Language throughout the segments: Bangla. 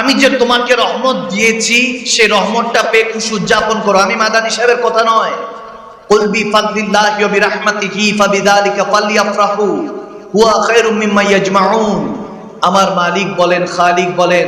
আমি যে তোমাকে রহমত দিয়েছি, সে রহমতটা পেয়ে খুশি উদযাপন করো। আমি মাদানি সাহেবের কথা নয়। কলবি ফাদলিল্লাহি আমার মালিক বলেন, খালিক বলেন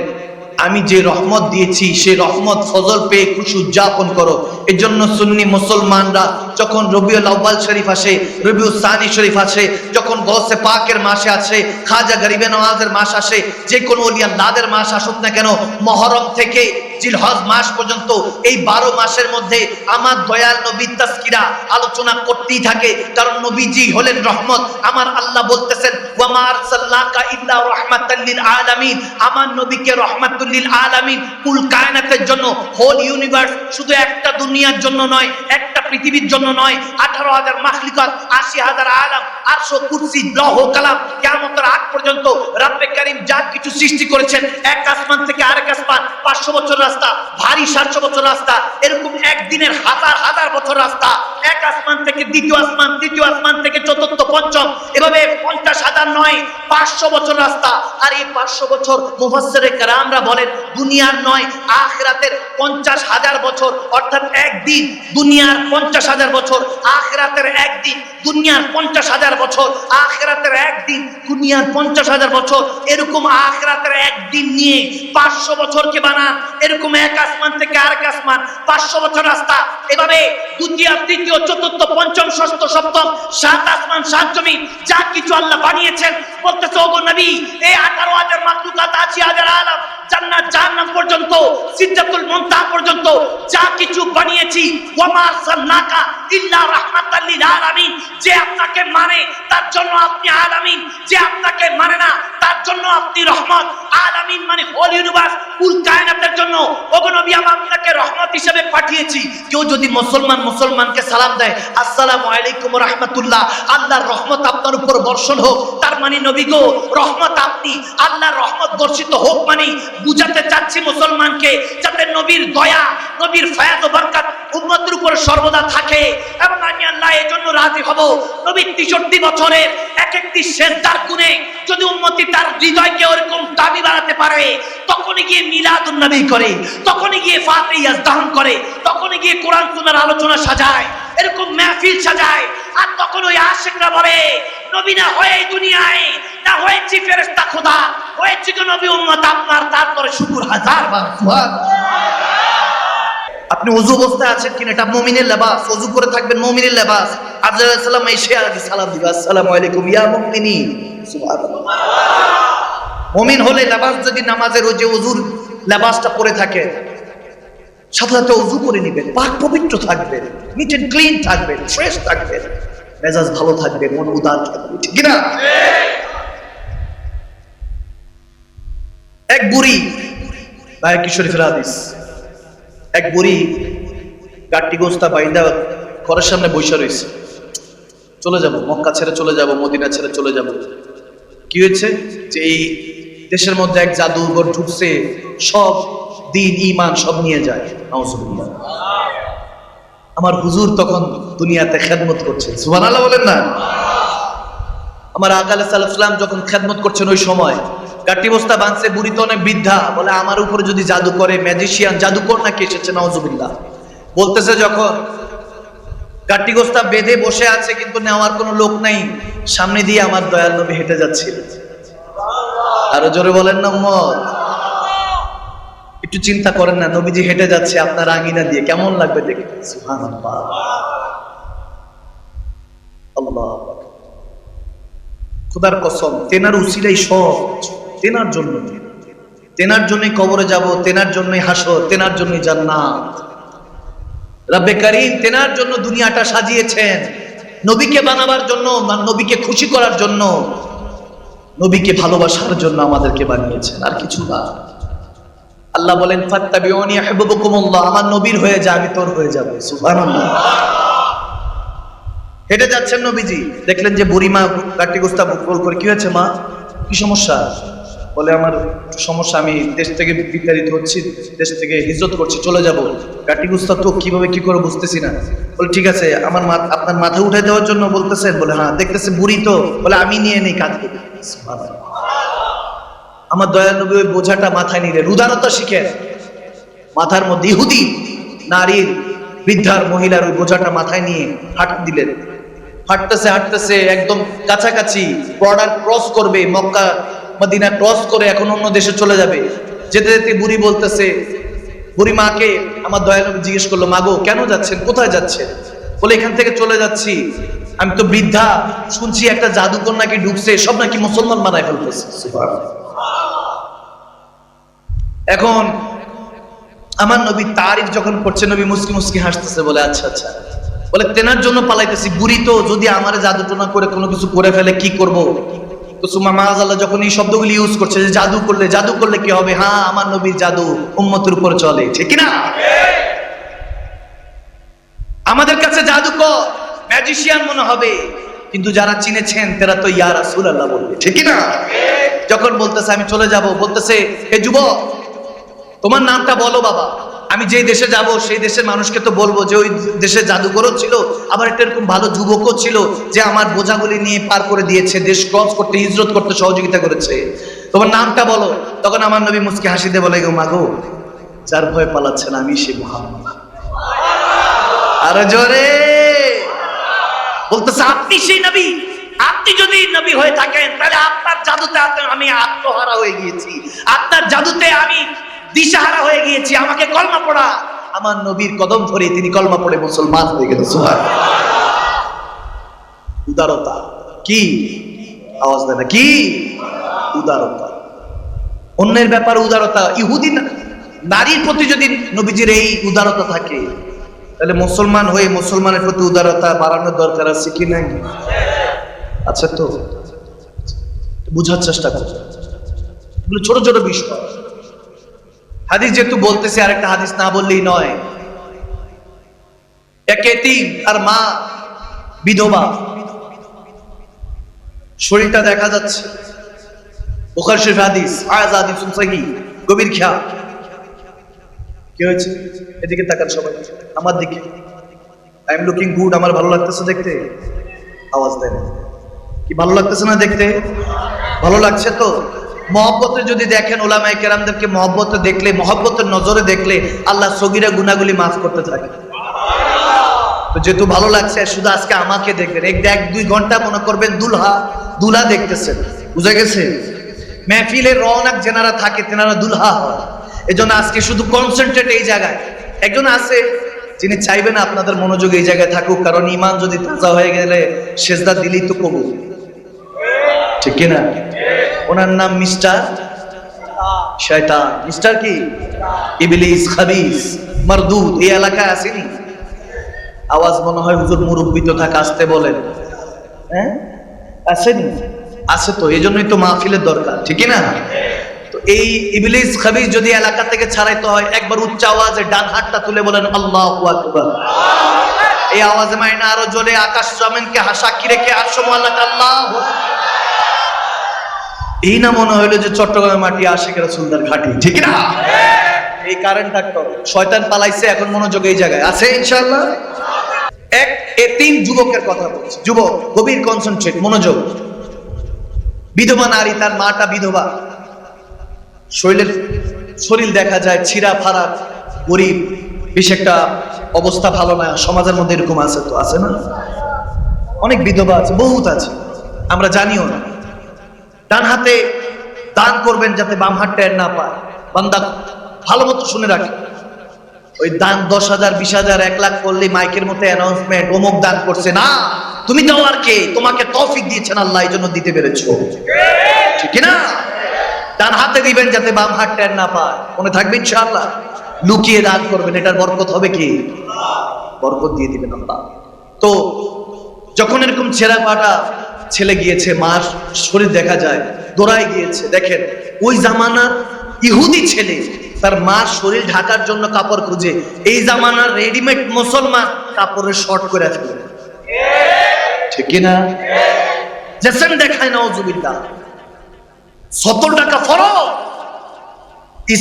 আমি যে রহমত দিয়েছি সে রহমত ফজল পেয়ে খুশি উদযাপন করো। এর জন্য সুন্নি মুসলমানরা যখন রবিউল আউ্বাল শরীফ আসে, রবিউল সানি শরীফ আসে, যখন গসে পাকের মাসে আসে, খাজা গরিবে নওয়াজের মাস আসে, যে কোনো দাদের মাস আসুক না কেন, মহরম থেকে জিলহজ মাস পর্যন্ত, এই বারো মাসের মধ্যে আমার দয়াল নবী তাস্কিরা আলোচনা করতেই থাকে। কারণ নবীজি হলেন রহমত। আমার আল্লাহ বলতেছেন, ওয়ামা আরসালনাকা ইল্লা রাহমাতাল লিল আলামিন। আমার নবীকে রহমাতুল লিল আলামিন কুল কায়নাতের জন্য, হোল ইউনিভার্স শুধু একটা দুনিয়ার জন্য নয়, একটা পৃথিবীর জন্য নয়, আঠারো হাজার মাখলিকাত, আশি হাজার আলাম আটশো কুরসি, লহ কালাম কেমন আগ পর্যন্ত রাব্বে কারিম যা কিছু সৃষ্টি করেছেন, এক আসমান থেকে আরেক আসমান, পাঁচশো বছর রাস্তা, ভারী সাতশো বছর রাস্তা, এরকম একদিনের হাজার হাজার বছর রাস্তা। এক আসমান থেকে দ্বিতীয় আসমান, তৃতীয় আসমান থেকে চতুর্থ, পঞ্চম, এভাবে পঞ্চাশ হাজার নয়, পাঁচশো বছর রাস্তা। আর এই পাঁচশো বছর মুফাসসিরে কেরামরা বলেন, দুনিয়ার নয়, আখিরাতের পঞ্চাশ হাজার বছর। অর্থাৎ একদিন দুনিয়ার পঞ্চাশ হাজার বছর, আখিরাতের একদিন দুনিয়ার পঞ্চাশ হাজার বছর, আখিরাতের একদিন দুনিয়ার পঞ্চাশ হাজার বছর। এরকম আখিরাতের একদিন নিয়ে পাঁচশো বছরকে বানান, এরকম এক আসমান থেকে আরেক আসমান, পাঁচশো বছর রাস্তা। এভাবে দ্বিতীয়, তৃতীয়, চতুর্থ, পঞ্চম, ষষ্ঠ, সপ্তম, সাত আসমান, সাত জমি যা কিছু আল্লাহ বানিয়েছেন। নবী, এই আঠারো হাজার হাজার আলম বানিয়েছি আপনাকে মানে তার জন্য আপনি যে আপনাকে মানে না জন্য আপনি রহমত মানে হোল ইউনিভার্স কায়নাতের জন্য। আমি আপনাকে রহমত হিসেবে পাঠিয়েছি। কেউ যদি মুসলমান, মুসলমানকে সালাম দেয়, আসসালামু আলাইকুম রাহমাতুল্লাহ, আল্লাহর রহমত আপনার উপর বর্ষণ হোক। তার মানে নবী গো, রহমত আপনি, আল্লাহর রহমত বর্ষিত হোক মানে বুঝাতে চাচ্ছি মুসলমানকে যাতে নবীর দয়া, নবীর ফায়াত বরকত উপর সর্বদা থাকে। এবং আমি আল্লাহ এই জন্য রাজি হব। নবীর তেষট্টি বছরের এক একটি শেষদার গুণে যদি উম্মতি তার হৃদয়কে ওরকম দাবি বাড়াতে পারে গিয়ে মিলাদুন নবী করে গিয়ে ফাতে করে গিয়ে কোরআন আলোচনা সাজায়, এরকম সাজায়। আর তখন ওই বলে, নবী না হয়ে দুনিয়ায়, না হয়েছি ফেরেশতা খোদা, হয়েছি তো নবী আপনার, তারপরে শুকুর হাজার বার আপনি অজু অবস্থায় আছেন কিনা? এটা মমিনের লেবাস অজু করে থাকবেন মমিনের লেবাস। আফজাল সালাম এসে আগে সালাম দিবা। আসসালামু আলাইকুম ইয়া সুবহানাল্লাহ। মমিন হলে লেবাস যদি নামাজের ওই যে অজুর লেবাসটা পরে থাকে, সাথে সাথে অজু করে নিবেন, পাক পবিত্র থাকবে, নিট এন্ড ক্লিন থাকবে, ফ্রেশ থাকবেন মেজাজ ভালো থাকবে, মন উদার থাকবে, ঠিক না এক বুড়ি, ভাই কিশোরী হাদিস, এক বুড়ি গাট্টি গোস্তা বাইন্দা ঘরের সামনে বৈশা রয়েছে। চলে যাব, মক্কা ছেড়ে চলে যাব, মদিনা ছেড়ে চলে যাব। কি হয়েছে? যে এই দেশের মধ্যে এক জাদুঘর ঢুকছে, সব দিন ইমান সব নিয়ে যায়। আমার হুজুর তখন দুনিয়াতে খেদমত করছে। সুবহান আল্লাহ বলেন না? আমার আকালে সালাম যখন খেদমত করছেন ওই সময়, গাটি বস্তা বাঁধছে, বুড়ি তো অনেক বৃদ্ধা, বলে আমার উপরে যদি জাদু করে ম্যাজিশিয়ান জাদুকর নাকি এসেছে নওয়াজুবিল্লাহ বলতেছে যখন, গাটি গোস্তা বেঁধে বসে আছে, কিন্তু নেওয়ার কোনো লোক নাই, সামনে দিয়ে আমার দয়াল নবী হেঁটে যাচ্ছিল। আরও জোরে বলেন না মত একটু চিন্তা করেন না, নবীজি হেঁটে যাচ্ছে আপনার আঙিনা দিয়ে, কেমন লাগবে দেখে? খুদার কসম, তেনার উসিলাই সব তেনার জন্য। তেনার জন্যই কবরে যাব, তেনার জন্যই হাসর, তেনার জন্যই জান্নাত। রব্বে করিম, তেনার জন্য দুনিয়াটা সাজিয়েছেন। নবীকে বানাবার জন্য, নবীকে খুশি করার জন্য। নবীকে ভালোবাসার জন্য আমাদেরকে বানিয়েছেন, আর কিছু না। আল্লাহ বলেন, ফাত্তাবিউনি আহবুবুকুমুল্লাহ আমার নবীর হয়ে যা, আমি তোর হয়ে যাব। সুবহানাল্লাহ। হেঁটে যাচ্ছেন নবীজি। দেখলেন যে বুড়ি মা কাটি গোস্তা করে, কি হয়েছে মা? কি সমস্যা? বলে আমার সমস্যা, আমি দেশ থেকে বিতাড়িত হচ্ছি, দেশ থেকে হিজত করছি, চলে যাব। কাটি গুস্তা তো কীভাবে কী করে বুঝতেছি না। বলে, ঠিক আছে, আমার মা আপনার মাথা উঠে দেওয়ার জন্য বলতেছেন। বলে হ্যাঁ দেখতেছে বুড়ি তো। বলে, আমি নিয়ে নেই কাজ আমার দয়াল নবী ওই বোঝাটা মাথায় নিলে উদারতা শিখে। মাথার মধ্যে ইহুদি নারীর বৃদ্ধার, মহিলার ওই বোঝাটা মাথায় নিয়ে হাঁট দিলেন। হাঁটতেছে হাঁটতেছে, একদম কাছাকাছি বর্ডার ক্রস করবে, মক্কা মদিনা ক্রস করে এখন অন্য দেশে চলে যাবে। যেতে যেতে বুড়ি বলতেছে, বুড়ি মাকে আমার দয়াল নবী জিজ্ঞেস করল মাগো কেন যাচ্ছেন? কোথায় যাচ্ছেন? বলে, এখান থেকে চলে যাচ্ছি। আমি তো বৃদ্ধা, শুনছি একটা জাদুকর নাকি ঢুকছে, সব নাকি মুসলমান বানায় ফেলতেছে। এখন আমার নবী তারিফ যখন করছে, নবী মুসকি মুসকি হাসতেছে, বলে আচ্ছা আচ্ছা। বলে, তেনার জন্য পালাইতেছি। বুড়ি তো যদি আমার জাদু টোনা করে কোনো কিছু করে ফেলে, কি করব? তো সুমা মাহাজাল্লাহ যখন এই শব্দগুলি ইউজ করছে যে জাদু করলে জাদু করলে কি হবে? হ্যাঁ আমার নবীর জাদু উম্মতের উপর চলে। ঠিক না আমাদের কাছে জাদুকর ম্যাজিশিয়ান মনে হবে। কিন্তু যারা চিনেছেন, তারা তো ইয়া রাসূল আল্লাহ বলবে। ঠিক না যখন বলতেছে, আমি চলে যাব, বলতেছে, হে যুবক, তোমার নামটা বলো বাবা। আমি যেই দেশে যাব, সেই দেশের মানুষকে তো বলব যে ওই দেশে জাদুঘরও ছিল, আবার একটা এরকম ভালো যুবকও ছিল যে আমার বোঝাগুলি নিয়ে পার করে দিয়েছে, দেশ ক্রস করতে, হিজরত করতে সহযোগিতা করেছে। তোমার নামটা বলো। তখন আমার নবী মুসকে হাসি দিয়ে বলে গো মাগো যার ভয় পালাচ্ছেন আমি সে মোহাম্মদ আরও জোরে। বলতেছে, আপনি সেই নবী? আপনি যদি নবী হয়ে থাকেন, তাহলে আপনার জাদুতে আমি আত্মহারা হয়ে গিয়েছি। আপনার জাদুতে আমি দিশাহারা হয়ে গিয়েছি, আমাকে কলমা পড়া। আমার নবীর কদম ধরে তিনি কলমা পড়ে মুসলমান হয়ে গেল উদারতা। কি? আওয়াজ দেয় না, কি? উদারতা। অন্যের ব্যাপারে উদারতা। ইহুদি না- নারীর প্রতি যদি নবীজির এই উদারতা থাকে, তাহলে মুসলমান হয়ে মুসলমানের প্রতি উদারতা বাড়ানোর দরকার আছে কি নাই? আচ্ছা তো? বুঝার চেষ্টা কর। ছোট ছোট বিষয়। হাদিস যেহেতু বলতেছি, আরেকটা হাদিস না বললেই নয়। এক আর মা বিধবা। শরীরটা দেখা যাচ্ছে। গভীর কি হয়েছে? এদিকে আমার আই এম লুকিং গুড আমার ভালো লাগতেছে দেখতে। আওয়াজ দেন। কি ভালো লাগতেছে না দেখতে? ভালো লাগছে তো? মহব্বতে যদি দেখেন ওলামাই কেরামদেরকে মহব্বতে দেখলে, মহব্বতের নজরে দেখলে আল্লাহ সগিরা গুনাগুলি মাফ করতে থাকে। যেহেতু ভালো লাগছে, শুধু আজকে আমাকে দেখবেন। এক এক দুই ঘণ্টা মনে করবেন দুলহা দুলহা দেখতেছেন। বুঝা গেছে? মেহফিলের রওনাক যেনারা থাকে, তেনারা দুলহা হয়। এজন্য আজকে শুধু কনসেন্ট্রেট এই জায়গায়। একজন আছে, যিনি চাইবেন আপনাদের মনোযোগ এই জায়গায় থাকুক, কারণ ইমান যদি তাজা হয়ে গেলে সেজদা দিলেই তো কবুল। ঠিক কিনা? ওনার নাম মিস্টার শয়তান। মিস্টার কি? ইবলিস, খাবিস, মারদুদ, এই এলাকায় আসেনি আওয়াজ মনে হয় হুজুর মুরব্বী তো থাকা, আসতে বলেন। হ্যাঁ? আসেনি আছে তো, এই জন্যই তো মাহফিলের দরকার ঠিক না? তো এই ইবলিস, খাবিস যদি এলাকা থেকে ছাড়াইতে হয়, একবার উচ্চ আওয়াজে ডান হাতটা তুলে বলেন, আল্লাহু আকবার। এই আওয়াজে মাইনা আরও জোরে আকাশ জমিনকে হাসাকি রেখে আটশো মোয়াল্লাক আল্লাহ এই না মনে হইল যে চট্টগ্রামের মাটি আশেকের সুন্দর ঘাটি। ঠিক না এই কারেন্ট থাকতো শয়তান পালাইছে, এখন মনোযোগ এই জায়গায়। আছে ইনশাআল্লাহ? এক, এ তিন যুবকের কথা বলছি। যুবক, গভীর কনসেন্ট্রেট মনোযোগ। বিধবা নারী, তার মাটা বিধবা। শরীরের শরীর দেখা যায় ছিঁড়া, ফাড়া, গরিব। বেশ একটা অবস্থা ভালো না, সমাজের মধ্যে এরকম আছে তো, আছে না? অনেক বিধবা আছে, বহুত আছে। আমরা জানিও না। ডান হাতে দান করবেন যাতে বাম হাত টের না পায়। বান্দা ভালো মতো শুনে রাখে। ওই দান দশ হাজার, বিশ হাজার, এক লাখ করলে মাইকের মতো অ্যানাউন্সমেন্ট অমুক দান করছে। না, তুমি দাও আর কে? তোমাকে তৌফিক দিয়েছেন আল্লাহ, এই জন্য দিতে পেরেছ। ঠিক না? ডান হাতে দিবেন যাতে বাম হাত টের না পায়। মনে থাকবে ইনশাআল্লাহ। লুকিয়ে দান করবেন, এটার বরকত হবে কি? বরকত দিয়ে দিবেন আল্লাহ। তো যখন এরকম ছেঁড়া পাটা ছেলে গিয়েছে, মার শরীর দেখা যায়, দৌড়ায় গিয়েছে, দেখেন, ওই জামানার ইহুদি ছেলে, তার মার শরীর ঢাকার জন্য কাপড় খুঁজে, এই জামানার রেডিমেড মুসলমান কাপড়ের শর্ট করে ফেলে। ঠিক না জেসেন দেখায় না অজুবিল্লা সত্তর টাকা ফরক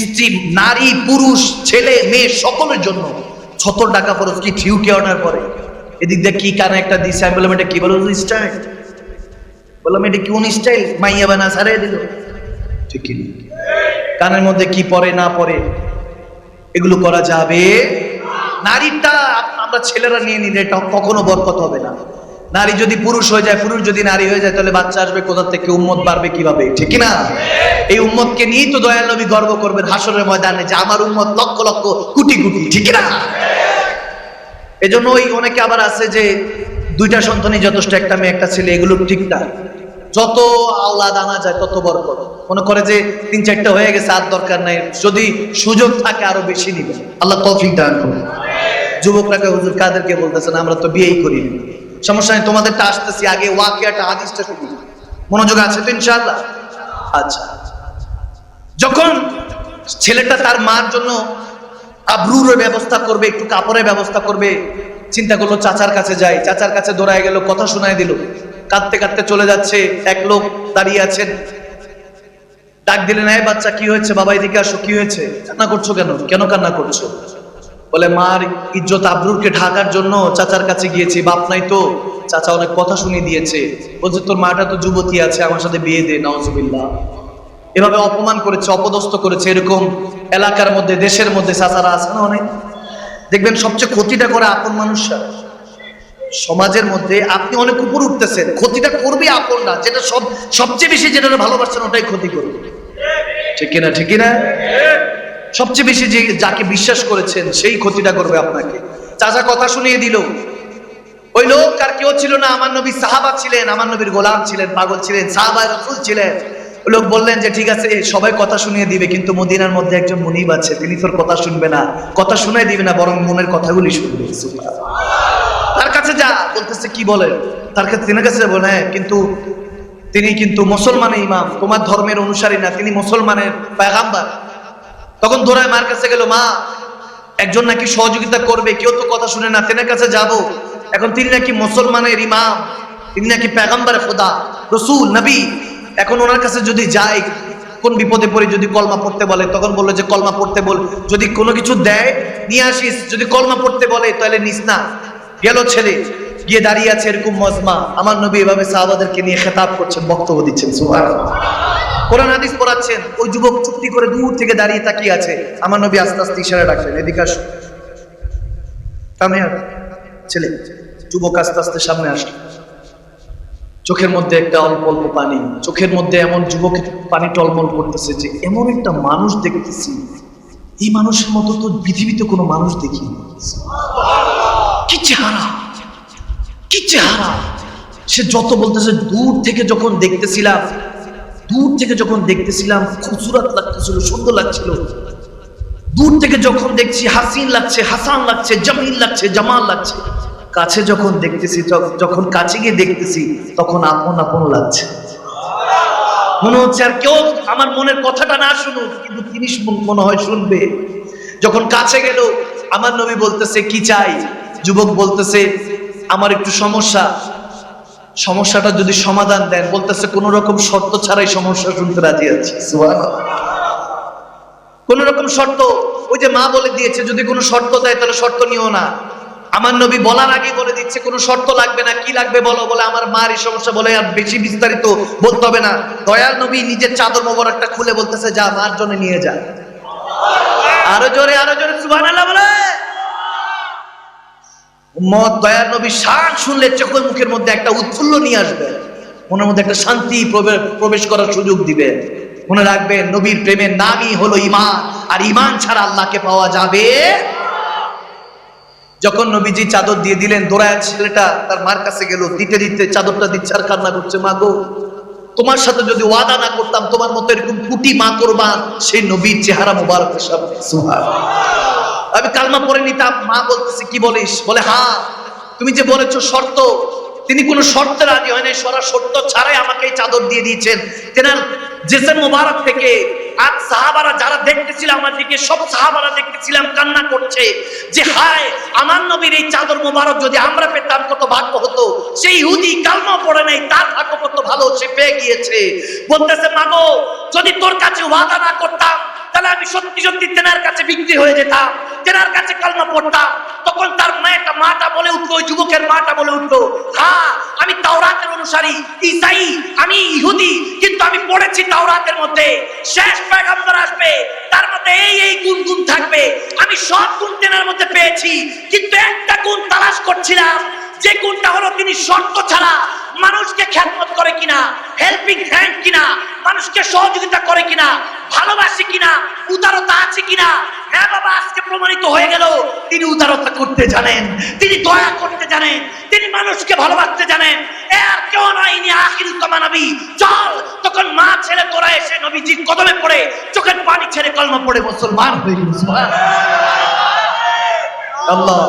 স্ত্রী, নারী, পুরুষ, ছেলে, মেয়ে, সকলের জন্য সত্তর টাকা ফরজ। কি ঠিউকে অর্ডার করে? এদিক দিয়ে কি কানে একটা দিছে, আমি কি বলো, স্টাইল? বললাম, এটা কোন স্টাইল মাইয়া বানা সারে দিল। ঠিক কানের মধ্যে কি পরে না পরে এগুলো করা যাবে? নারীটা আমরা ছেলেরা নিয়ে নিলে এটা কখনো বরকত হবে না। নারী যদি পুরুষ হয়ে যায়, পুরুষ যদি নারী হয়ে যায়, তাহলে বাচ্চা আসবে কোথা থেকে? উম্মত বাড়বে কীভাবে? ঠিক না? এই উম্মতকে নিয়েই তো দয়াল নবী গর্ব করবেন হাসরের ময়দানে যে আমার উম্মত লক্ষ লক্ষ কোটি কোটি। ঠিক না? এজন্য ওই অনেকে আবার আছে যে দুইটা সন্তানই যথেষ্ট, একটা মেয়ে, একটা ছেলে, এগুলো ঠিক না। যত আওলাদ আনা যায়, তত বড় বরকত মনে করে যে তিন চারটা হয়ে গেছে, আর দরকার নাই। যদি সুযোগ থাকে, আরও বেশি নিবে। আল্লাহ তৌফিক দান করুন। যুবকরাকে হুজুর কাদেরকে বলতেছেন, আমরা তো বিয়েই করি। সমস্যা নেই, তোমাদেরটা আসতেছি। আগে ওয়াকিয়াটা, হাদিসটা শুনি। মনোযোগ আছে তো ইনশাআল্লাহ? আচ্ছা। যখন ছেলেটা তার মার জন্য আব্রুর ব্যবস্থা করবে, একটু কাপড়ের ব্যবস্থা করবে চিন্তা করল, চাচার কাছে যাই। চাচার কাছে দৌড়ায় গেল, কথা শোনায় দিল। কাঁদতে কাঁদতে চলে যাচ্ছে, এক লোক দাঁড়িয়ে আছেন। ডাক দিলেন, এই বাচ্চা, কি হয়েছে? বাবা, এদিকে আসো, কি হয়েছে? কান্না করছ কেন? কেন কান্না করছ? বলে, মার ইজ্জত আব্রুরকে ঢাকার জন্য চাচার কাছে গিয়েছি, বাপ নাই তো। চাচা অনেক কথা শুনিয়ে দিয়েছে। বলছে, তোর মাটা তো যুবতী আছে, আমার সাথে বিয়ে দে নওয়াজুবিল্লাহ এভাবে অপমান করেছে, অপদস্থ করেছে, এরকম এলাকার মধ্যে, দেশের মধ্যে চাচারা আছে না অনেক? দেখবেন সবচেয়ে ক্ষতিটা করে আপন মানুষরা। সমাজের মধ্যে আপনি অনেক উপর উঠতেছেন। ক্ষতিটা করবে আপনরা যেটা সব, সবচেয়ে বেশি যেটা ভালোবাসছেন ওটাই ক্ষতি করবে। ঠিক কিনা ঠিক কিনা? সবচেয়ে বেশি যে যাকে বিশ্বাস করেছেন, সেই ক্ষতিটা করবে আপনাকে। চাচা কথা শুনিয়ে দিল। ওই লোক আর কেউ ছিল না, আমার নবী সাহাবা ছিলেন, আমার নবীর গোলাম ছিলেন, পাগল ছিলেন, সাহাবা রসুল ছিলেন। লোক বললেন যে, ঠিক আছে, সবাই কথা শুনিয়ে দিবে, কিন্তু মদিনার মধ্যে একজন মনিব আছে, তিনি তোর কথা শুনবে না। কথা শুনে দিবে না, বরং মনের কথাগুলি শুনবে। তার কাছে যা বলতেছে, কি বলেন তার কাছে, তিনের কাছে বলে হ্যাঁ কিন্তু তিনি কিন্তু মুসলমানের ইমাম, তোমার ধর্মের অনুসারী না, তিনি মুসলমানের পায়গাম্বার। তখন দৌড়ায় মার কাছে গেল, মা, একজন নাকি সহযোগিতা করবে, কেউ তো কথা শুনে না, তেনার কাছে যাব। এখন তিনি নাকি মুসলমানের ইমাম, তিনি নাকি পেগাম্বার খোদা, রসুল, নবী। এখন ওনার কাছে যদি যাই, কোন বিপদে পড়ে যদি কলমা পড়তে বলে, তখন বলল যে, কলমা পড়তে বল। যদি কোনো কিছু দেয়, নিয়ে আসিস, যদি কলমা পড়তে বলে, তাহলে নিস না। গেল ছেলে, গিয়ে দাঁড়িয়ে আছে এরকম মজমা। আমার নবী এভাবে সাহাবাদেরকে নিয়ে খেতাব করছেন, বক্তব্য দিচ্ছেন, সুবহানাল্লাহ। কোরআন, হাদিস পড়াচ্ছেন, ওই যুবক চুক্তি করে দূর থেকে দাঁড়িয়ে তাকিয়ে আছে। আমার নবী আস্তে আস্তে ইশারা ডাকলেন এদিকে আসো। ছেলে, যুবক আস্তে আস্তে সামনে আসলো। চোখের মধ্যে একটা অল্প অল্প পানি, চোখের মধ্যে এমন যুবকের পানি টলমল করতেছে যে এমন একটা মানুষ দেখতেছি। এই মানুষের মতো তো পৃথিবীতে কোনো মানুষ দেখি কি চেহারা কি চেহারা। সে যত বলতেছে, দূর থেকে যখন দেখতেছিলাম, দূর থেকে যখন দেখতেছিলাম, খুবসুরত লাগতেছিল, সুন্দর লাগছিল। দূর থেকে যখন দেখছি, হাসিন লাগছে, হাসান লাগছে, জামিল লাগছে, জামাল লাগছে। কাছে যখন দেখতেছি যখন কাছে গিয়ে দেখতেছি, তখন আপন আপন লাগছে। মনে হচ্ছে আর কেউ আমার মনের কথাটা না শুনুক, কিন্তু তিনি মনে হয় শুনবে। যখন কাছে গেল, আমার নবী বলতেছে, কি চাই? যুবক বলতেছে, আমার একটু সমস্যা। সমস্যাটা যদি সমাধান দেন, বলতেছে, কোন রকম শর্ত ছাড়াই সমস্যা শুনতে রাজি আছি। কোন রকম শর্ত, ওই যে মা বলে দিয়েছে, যদি কোনো শর্ত দেয়, তাহলে শর্ত নিও না। আমার নবী বলার আগে বলে দিচ্ছে, কোনো শর্ত লাগবে না, কি লাগবে বলো, বলে আমার মার এই সমস্যা বলে আর বেশি বিস্তারিত বলতে হবে না। দয়াল নবী নিজের চাদর মোবারকটা খুলে বলতেছে, যা, মার জন্য নিয়ে যা। আরও জোরে আরও জোরে, সুবহানাল্লাহ বলে। শুনলে চোখের মুখের মধ্যে একটা উৎফুল্ল নিয়ে আসবে। মধ্যে একটা শান্তি প্রবে- প্রবেশ করার সুযোগ দিবে। মনে রাখবেন নবীর প্রেমের নামই হলো আর ইমান ছাড়া আল্লাহকে পাওয়া যাবে যখন নবীজি চাদর দিয়ে দিলেন, দোড়ায় ছেলেটা তার মার কাছে গেল, দিতে দিতে চাদরটা দিচ্ছে আর কান্না করছে, মা গো, তোমার সাথে যদি ওয়াদা না করতাম, তোমার মতো এরকম কুটি মা করবা সেই নবীর চেহারা মুবারকের। আমি কালমা পরে নিতাম, মা বলতেছে, কি বলিস বলে হ্যাঁ তুমি যে বলেছ শর্ত তিনি কোনো শর্তে রাজি হয় নাই সরা শর্ত ছাড়াই আমাকে এই চাদর দিয়ে দিয়েছেন। তেনার জেসেন মোবারক থেকে আজ সাহাবারা যারা দেখতেছিল আমার দিকে, সব সাহাবারা দেখতেছিলাম, কান্না করছে যে, হায়, আমার নবীর এই চাদর মোবারক যদি আমরা পেতাম কত ভাগ্য হতো। সেই ইহুদি কালমা পড়ে নাই, তার ভাগ্য কত ভালো, সে পেয়ে গিয়েছে। বলতেছে, মাগো, যদি তোর কাছে ওয়াদা না করতাম, তাহলে আমি সত্যি সত্যি তেনার কাছে বিক্রি হয়ে যেতাম। তেনার কাছে কালমা পড়তাম, তখন তার মায়েটা মাটা বলে উঠল, ওই যুবকের মাটা বলে উঠল হ্যাঁ আমি তাওরাতের অনুসারী, ইসাই, আমি ইহুদি, কিন্তু আমি পড়েছি তাওরাতের মধ্যে। শেষ পয়গম্বর আসবে, তার মধ্যে এই এই গুণ গুণ থাকবে। আমি সব গুণ তেনার মধ্যে পেয়েছি, কিন্তু একটা গুণ তালাশ করছিলাম, যে গুণটা হলো তিনি শর্ত ছাড়া মানুষকে খ্যাতমত করে কিনা হেল্পিং হ্যান্ড কিনা, মানুষকে সহযোগিতা করে কিনা, ভালোবাসে কিনা, উদারতা আছে কিনা? হ্যাঁ বাবা, আজকে প্রমাণিত হয়ে গেল, তিনি উদারতা করতে জানেন, তিনি দয়া করতে জানেন, তিনি মানুষকে ভালোবাসতে জানেন। আর কেউ নয় ইনি আখির নবী। চল, তখন মা ছেলে তোরা এসে নবীজির কদমে পড়ে, চোখের পানি ছেড়ে কলমা পড়ে, মুসলমান হয়ে আল্লাহ।